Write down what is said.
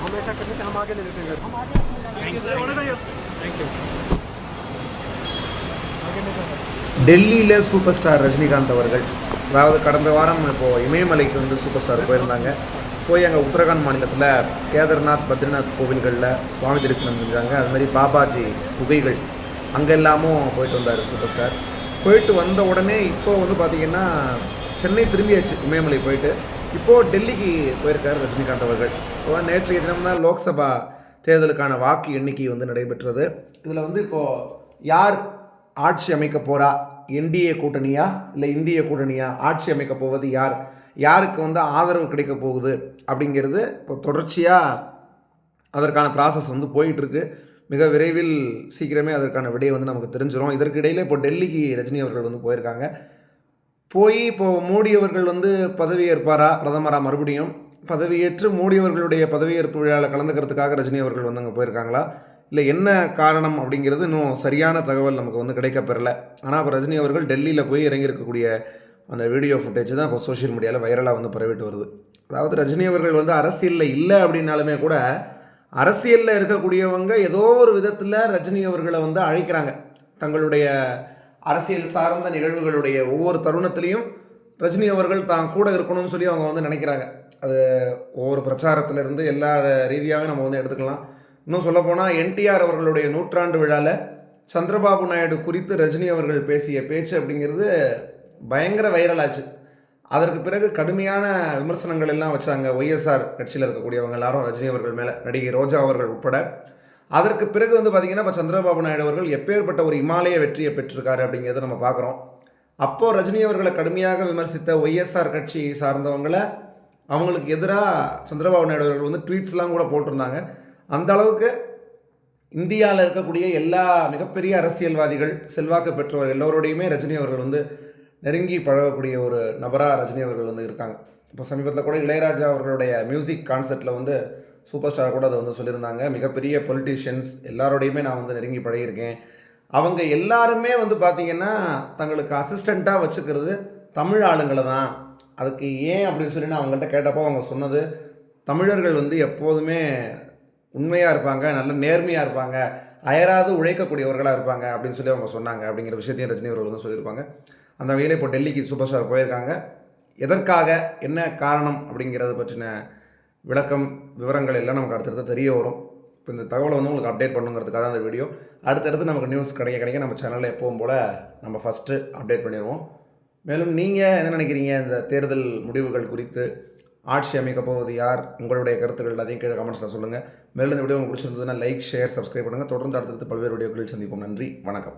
हमेशा करने से हम आगे ले लेते हैं हम आगे अपने थैंक यू थैंक यू आगे ले जाते हैं டெல்லியில் சூப்பர் ஸ்டார் ரஜினிகாந்த் அவர்கள் அதாவது கடந்த வாரம் இப்போது இமயமலைக்கு வந்து சூப்பர் ஸ்டார் போயிருந்தாங்க போய் அங்கே உத்தரகாண்ட் மாநிலத்தில் கேதார்நாத் பத்ரிநாத் கோவில்களில் சுவாமி தரிசனம் செஞ்சாங்க அது மாதிரி பாபாஜி குகைகள் அங்கே எல்லாமும் போயிட்டு வந்தார் சூப்பர் ஸ்டார் போயிட்டு வந்த உடனே இப்போ வந்து பார்த்திங்கன்னா சென்னை திரும்பியாச்சு இமயமலை போயிட்டு இப்போது டெல்லிக்கு போயிருக்கார் ரஜினிகாந்த் அவர்கள். இப்போ நேற்றைய தினம் தான் லோக்சபா தேர்தலுக்கான வாக்கு எண்ணிக்கை வந்து நடைபெற்றது. இதில் வந்து இப்போது யார் ஆட்சி அமைக்க போகிறா என்டிஏ கூட்டணியா? இல்லை இந்திய கூட்டணியா? ஆட்சி அமைக்க போவது யார்? யாருக்கு வந்து ஆதரவு கிடைக்க போகுது? அப்படிங்கிறது இப்போ தொடர்ச்சியாக அதற்கான ப்ராசஸ் வந்து போயிட்டுருக்கு. மிக விரைவில் சீக்கிரமே அதற்கான விடை வந்து நமக்கு தெரிஞ்சிடும் இதற்கு இடையில இப்போ டெல்லிக்கு ரஜினி அவர்கள் வந்து போயிருக்காங்க. போய் இப்போ மோடி அவர்கள் வந்து பதவியேற்பாரா? பிரதமராக மறுபடியும்? பதவியேற்று மோடி அவர்களுடைய பதவியேற்பு விழாவில் கலந்துக்கிறதுக்காக ரஜினி அவர்கள் வந்து அங்கே போயிருக்காங்களா? இல்லை என்ன காரணம் அப்படிங்கிறது இன்னும் சரியான தகவல் நமக்கு வந்து கிடைக்கப்பெறல. ஆனால் இப்போ ரஜினி அவர்கள் டெல்லியில் போய் இறங்கியிருக்கக்கூடிய அந்த வீடியோ ஃபுட்டேஜ் தான் இப்போ சோஷியல் மீடியாவில் வைரலாக வந்து பரவிட்டு வருது. அதாவது ரஜினி அவர்கள் வந்து அரசியலில் இல்லை அப்படின்னாலுமே கூட அரசியலில் இருக்கக்கூடியவங்க ஏதோ ஒரு விதத்தில் ரஜினி அவர்களை வந்து அழைக்கிறாங்க. தங்களுடைய அரசியல் சார்ந்த நிகழ்வுகளுடைய ஒவ்வொரு தருணத்திலையும் ரஜினி அவர்கள் தான் கூட இருக்கணும்னு சொல்லி அவங்க வந்து நினைக்கிறாங்க. அது ஒவ்வொரு பிரச்சாரத்திலிருந்து எல்லா ரீதியாகவே நம்ம வந்து எடுத்துக்கலாம். இன்னும் சொல்லப்போனால் என்டிஆர் அவர்களுடைய நூற்றாண்டு விழாவில் சந்திரபாபு நாயுடு குறித்து ரஜினி அவர்கள் பேசிய பேச்சு அப்படிங்கிறது பயங்கர வைரலாச்சு அதற்கு பிறகு கடுமையான விமர்சனங்கள் எல்லாம் வச்சாங்க ஒய்எஸ்ஆர் கட்சியில் இருக்கக்கூடியவங்க எல்லாரும் ரஜினி அவர்கள் மேலே நடிகை ரோஜா அவர்கள் உட்பட. அதற்கு பிறகு வந்து பார்த்திங்கன்னா இப்போ சந்திரபாபு நாயுடு அவர்கள் எப்பேற்பட்ட ஒரு இமாலய வெற்றியை பெற்றிருக்காரு அப்படிங்கிறத நம்ம பார்க்குறோம். அப்போது ரஜினி அவர்களை கடுமையாக விமர்சித்த ஒய்எஸ்ஆர் கட்சி சார்ந்தவங்களை அவங்களுக்கு எதிராக சந்திரபாபு நாயுடு அவர்கள் வந்து ட்வீட்ஸ்லாம் கூட போட்டிருந்தாங்க. அந்த அளவுக்கு இந்தியாவில் இருக்கக்கூடிய எல்லா மிகப்பெரிய அரசியல்வாதிகள் செல்வாக்கு பெற்றவர் எல்லோரோடையுமே ரஜினி அவர்கள் வந்து நெருங்கி பழகக்கூடிய ஒரு நபராக ரஜினி அவர்கள் வந்து இருக்காங்க. இப்போ சமீபத்தில் கூட இளையராஜா அவர்களுடைய மியூசிக் கான்சர்ட்டில் வந்து சூப்பர் ஸ்டார் கூட அதை வந்து சொல்லியிருந்தாங்க. மிகப்பெரிய பொலிட்டீஷியன்ஸ் எல்லாரோடையுமே நான் வந்து நெருங்கி பழகியிருக்கேன். அவங்க எல்லாருமே வந்து பார்த்திங்கன்னா தங்களுக்கு அசிஸ்டண்ட்டாக வச்சுக்கிறது தமிழ் ஆளுங்களை தான். அதுக்கு ஏன் அப்படின்னு சொல்லி நான் அவங்கள்ட்ட கேட்டப்போ அவங்க சொன்னது தமிழர்கள் வந்து எப்போதுமே உண்மையாக இருப்பாங்க நல்ல நேர்மையாக இருப்பாங்க அயராது உழைக்கக்கூடியவர்களாக இருப்பாங்க அப்படின்னு சொல்லி அவங்க சொன்னாங்க அப்படிங்கிற விஷயத்தையும் ரஜினி அவர்கள் வந்து சொல்லியிருப்பாங்க. அந்த வகையில் இப்போ டெல்லிக்கு சூப்பர் ஸ்டார் போயிருக்காங்க. எதற்காக என்ன காரணம் அப்படிங்கிறத பற்றின விளக்கம் விவரங்கள் எல்லாம் நமக்கு அடுத்தடுத்து தெரிய வரும். இப்போ இந்த தகவலை வந்து உங்களுக்கு அப்டேட் பண்ணுங்கிறதுக்காக தான் இந்த வீடியோ அடுத்தடுத்து நமக்கு நியூஸ் கிடைக்க கிடைக்க நம்ம சேனலில் எப்பவும் போல் நம்ம ஃபஸ்ட்டு அப்டேட் பண்ணிடுவோம். மேலும் நீங்கள் என்ன நினைக்கிறீங்க? இந்த தேர்தல் முடிவுகள் குறித்து ஆட்சி அமைக்கப் போவது யார்? உங்களுடைய கருத்துக்கள் எல்லாத்தையும் கீழே கமெண்ட்ஸில் சொல்லுங்கள் மேலும் இந்த வீடியோ உங்களுக்கு பிடிச்சிருந்ததுன்னா லைக் ஷேர் சப்ஸ்கிரைப் பண்ணுங்கள் தொடர்ந்து அடுத்தடுத்து பல்வேறு வீடியோக்களில் சந்திப்போம். நன்றி வணக்கம்.